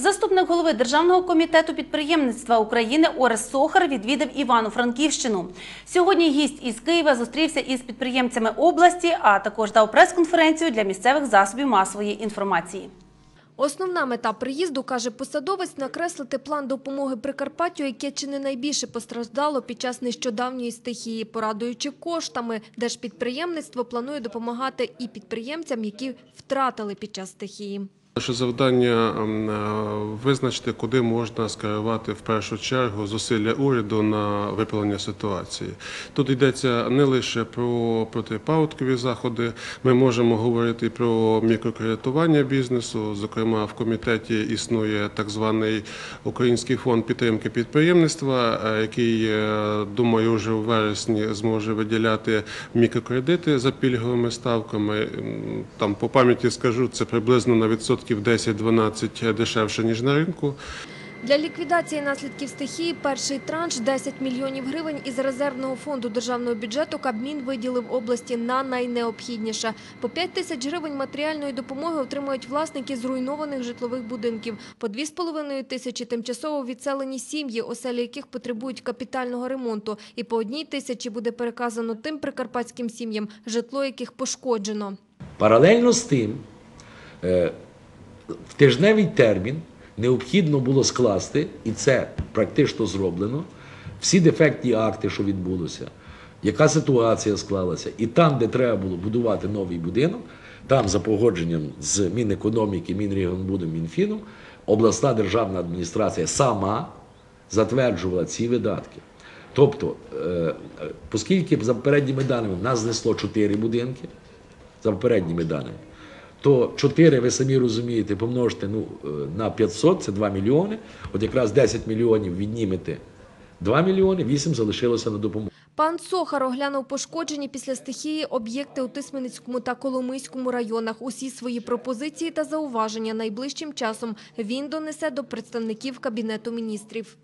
Заступник голови Державного комітету підприємництва України Орес Сохар відвідав Івано-Франківщину. Сьогодні гість із Києва зустрівся із підприємцями області, а також дав прес-конференцію для місцевих засобів масової інформації. Основна мета приїзду, каже посадовець, накреслити план допомоги Прикарпаттю, яке чи не найбільше постраждало під час нещодавньої стихії, порадуючи коштами. Держпідприємництво планує допомагати і підприємцям, які втратили під час стихії. Наше завдання ем, е, визначити, куди можна скерувати в першу чергу зусилля уряду на виправлення ситуації. Тут йдеться не лише про протипаводкові заходи. Ми можемо говорити про мікрокредитування бізнесу. Зокрема, в комітеті існує так званий Український фонд підтримки підприємництва, е, який, е, думаю, вже в вересні зможе виділяти мікрокредити за пільговими ставками. Там по пам'яті скажу, це приблизно на відсотків 10-12 дешевше ніж на ринку. Для ліквідації наслідків стихії перший транш – 10 мільйонів гривень із резервного фонду державного бюджету Кабмін виділив області на найнеобхідніше. По 5 тисяч гривень матеріальної допомоги отримують власники зруйнованих житлових будинків. По 2,5 тисячі тимчасово відселені сім'ї, оселі яких потребують капітального ремонту. І по одній тисячі буде переказано тим прикарпатським сім'ям, житло яких пошкоджено. Паралельно з тим, е, в тижневий термін необхідно було скласти, і це практично зроблено, всі дефектні акти, що відбулося, яка ситуація склалася. І там, де треба було будувати новий будинок, там за погодженням з Мінекономіки, Мінрегіонбудом, Мінфіном, обласна державна адміністрація сама затверджувала ці видатки. Тобто, е, оскільки за попередніми даними нас знесло 4 будинки, за попередніми даними, то 4, ви самі розумієте, помножте ну, е, на 500, це 2 мільйони. От якраз 10 мільйонів віднімете 2 мільйони, 8 залишилося на допомогу. Пан Сохар оглянув пошкоджені після стихії об'єкти у Тисменницькому та Коломийському районах. Усі свої пропозиції та зауваження найближчим часом він донесе до представників Кабінету міністрів.